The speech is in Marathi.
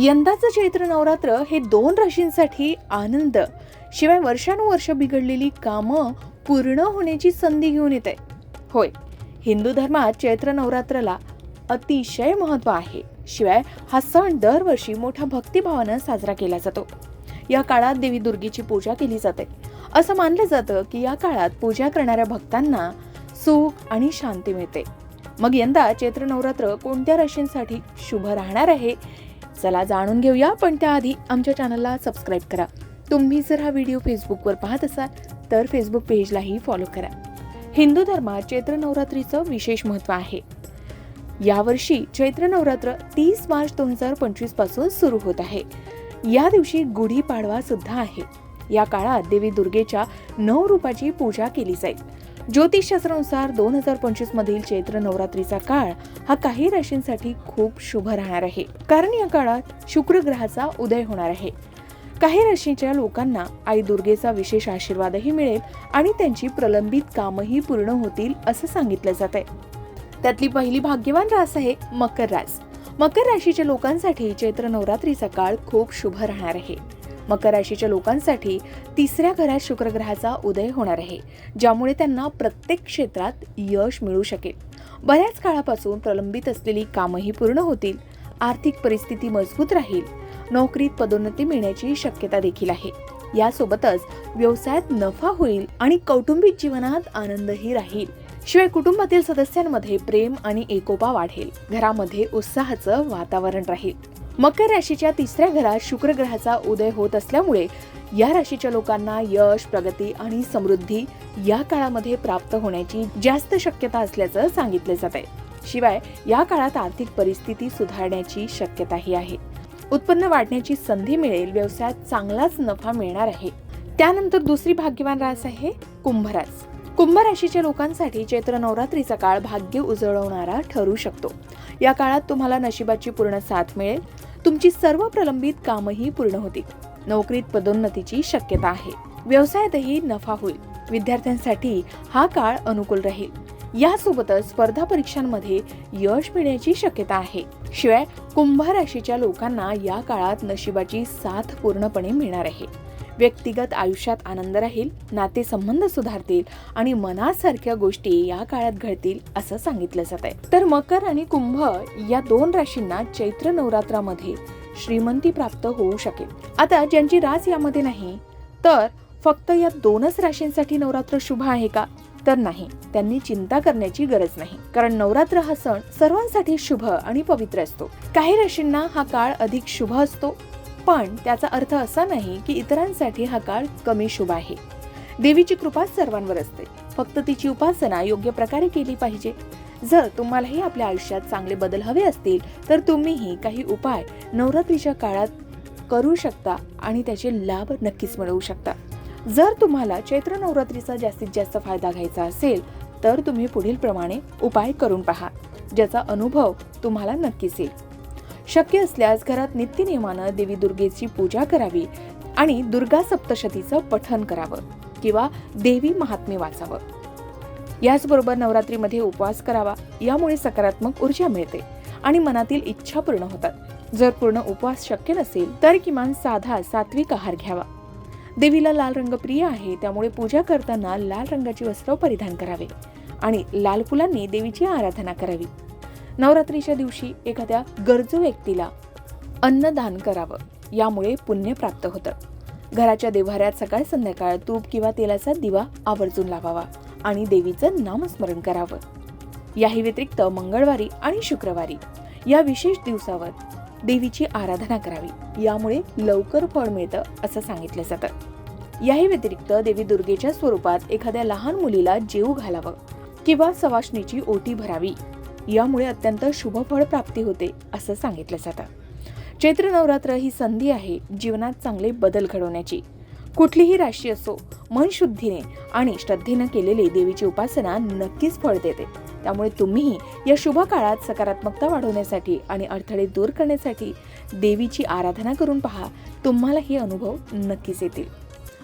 यंदाचं चैत्र नवरात्र हे दोन राशींसाठी आनंद. शिवाय वर्षानुवर्ष बिघडलेली कामं पूर्ण होण्याची संधी घेऊन येते होय हिंदू धर्मात चैत्र नवरात्राला अतिशय महत्त्व आहे. शिवाय हा सण दरवर्षी मोठ्या भक्तिभावानं साजरा केला जातो. या काळात देवी दुर्गेची पूजा केली जाते. असं मानलं जातं की या काळात पूजा करणाऱ्या भक्तांना सुख आणि शांती मिळते. मग यंदा चैत्र नवरात्र कोणत्या राशींसाठी शुभ राहणार आहे चला जाणून घेऊया पण त्याआधी आमच्या चॅनलला सबस्क्राईब करा. तुम्ही जर हा व्हिडिओ फेसबुकवर पाहत असाल तर फेसबुक पेजलाही फॉलो करा. हिंदू धर्मात चैत्र नवरात्रीचं विशेष महत्त्व आहे. यावर्षी चैत्र नवरात्र तीस मार्च दोन हजार पंचवीसपासून सुरू होत आहे. या दिवशी गुढीपाडवा सुद्धा आहे. या काळात देवी दुर्गेच्या नऊ रूपाची पूजा केली जाईल. ज्योतिषशास्त्रानुसार दोन हजार पंचवीस मधील चैत्र नवरात्रीचा काळ हा काही राशींसाठी खूप शुभ राहणार आहे. कारण या काळात शुक्र ग्रहाचा उदय होणार आहे. काही राशीच्या लोकांना आई दुर्गेचा विशेष आशीर्वादही मिळेल आणि त्यांची प्रलंबित कामही पूर्ण होतील असं सांगितलं जात आहे त्यातली पहिली भाग्यवान रास आहे मकर रास. मकर राशीच्या लोकांसाठी चैत्र नवरात्रीचा काळ खूप शुभ राहणार आहे. मकर राशीच्या लोकांसाठी तिसऱ्या घरात शुक्रग्रहाचा उदय होणार आहे ज्यामुळे त्यांना प्रत्येक क्षेत्रात यश मिळू शकेल. बऱ्याच काळापासून प्रलंबित असलेली कामही पूर्ण होतील आर्थिक परिस्थिती मजबूत राहील नोकरीत पदोन्नती मिळण्याची शक्यता देखील आहे. यासोबतच व्यवसायात नफा होईल आणि कौटुंबिक जीवनात आनंदही राहील. शिवाय कुटुंबातील सदस्यांमध्ये प्रेम आणि एकोपा वाढेल. घरामध्ये उत्साहाचं वातावरण राहील. मकर राशीच्या तिसऱ्या घरात शुक्र ग्रहाचा उदय होत असल्यामुळे या राशीच्या लोकांना यश प्रगती आणि समृद्धी या काळामध्ये प्राप्त होण्याची जास्त शक्यता असल्याचं सांगितले जात आहे. शिवाय या काळात आर्थिक परिस्थिती सुधारण्याची शक्यताही आहे. उत्पन्न वाढण्याची संधी मिळेल व्यवसायात चांगलाच नफा मिळणार आहे. त्यानंतर दुसरी भाग्यवान रास आहे कुंभ रास कुंभ राशीच्या लोकांसाठी चैत्र नवरात्रीचा काळ भाग्य उजळवणारा ठरू शकतो. या काळात तुम्हाला नशिबाची पूर्ण साथ मिळेल. तुमची सर्व प्रलंबित कामही पूर्ण होतील. नोकरीत पदोन्नतीची शक्यता आहे. व्यवसायातही नफा होईल. विद्यार्थ्यांसाठी हा काळ अनुकूल राहील. यासोबतच स्पर्धा परीक्षांमध्ये यश मिळण्याची शक्यता आहे. शिवाय कुंभ राशीच्या लोकांना या काळात नशिबाची साथ पूर्णपणे मिळणार आहे. व्यक्तिगत आयुष्यात आनंद राहील नातेसंबंध सुधारतील आणि मनासारख्या गोष्टी या काळात घडतील असं सांगितलं जात आहे. तर मकर आणि कुंभ या दोन राशींना चैत्र नवरात्रामध्ये श्रीमंती प्राप्त होऊ शकेल. आता ज्यांची रास यामध्ये नाही तर फक्त या दोनच राशींसाठी नवरात्र शुभ आहे का? तर नाही. त्यांनी चिंता करण्याची गरज नाही. कारण नवरात्र हा सण सर्वांसाठी शुभ आणि पवित्र असतो. काही राशींना हा काळ अधिक शुभ असतो पण त्याचा अर्थ असा नाही की इतरांसाठी हा काळ कमी शुभ आहे. देवीची कृपा सर्वांवर असते. फक्त तिची उपासना योग्य प्रकारे केली पाहिजे. जर तुम्हालाही आपल्या आयुष्यात चांगले बदल हवे असतील तर तुम्हीही काही उपाय नवरात्रीच्या काळात करू शकता आणि त्याचे लाभ नक्कीच मिळवू शकता. जर तुम्हाला चैत्र नवरात्रीचा जास्तीत जास्त फायदा घ्यायचा असेल तर तुम्ही पुढील प्रमाणे उपाय करून पहा ज्याचा अनुभव तुम्हाला नक्कीच येईल. शक्य असल्यास घरात नित्यनियमानं देवी दुर्गेची पूजा करावी आणि दुर्गा सप्तशतीचं पठन करावं किंवा देवी महात्म्य वाचावं. याचबरोबर नवरात्रीमध्ये उपवास करावा यामुळे सकारात्मक ऊर्जा मिळते आणि मनातील इच्छा पूर्ण होतात. जर पूर्ण उपवास शक्य नसेल तर किमान साधा सात्विक आहार घ्यावा. देवीला लाल रंग प्रिय आहे त्यामुळे पूजा करताना लाल रंगाची वस्त्र परिधान करावे आणि लाल फुलांनी देवीची आराधना करावी. नवरात्रीच्या दिवशी एखाद्या गरजू व्यक्तीला अन्नदान करावं यामुळे पुण्य प्राप्त होतं. घराच्या देव्हाऱ्यात सकाळ संध्याकाळ तूप किंवा तेलाचा दिवा आवर्जून लावावा आणि देवीचं नामस्मरण करावं. याही व्यतिरिक्त मंगळवारी आणि शुक्रवारी या विशेष दिवसावर देवीची आराधना करावी यामुळे लवकर फळ मिळतं असं सांगितलं जातं. याही व्यतिरिक्त देवी दुर्गेच्या स्वरूपात एखाद्या लहान मुलीला जेऊ घालावं किंवा सवाशणीची ओटी भरावी यामुळे अत्यंत शुभ फळ प्राप्ती होते असं सांगितलं जातं चैत्र नवरात्र ही संधी आहे जीवनात चांगले बदल घडवण्याची. कुठलीही राशी असो मन शुद्धीने आणि श्रद्धेनं केलेली देवीची उपासना नक्कीच फळ देते. त्यामुळे तुम्हीही या शुभ काळात सकारात्मकता वाढवण्यासाठी आणि अडथळे दूर करण्यासाठी देवीची आराधना करून पहा तुम्हाला हे अनुभव नक्कीच येतील.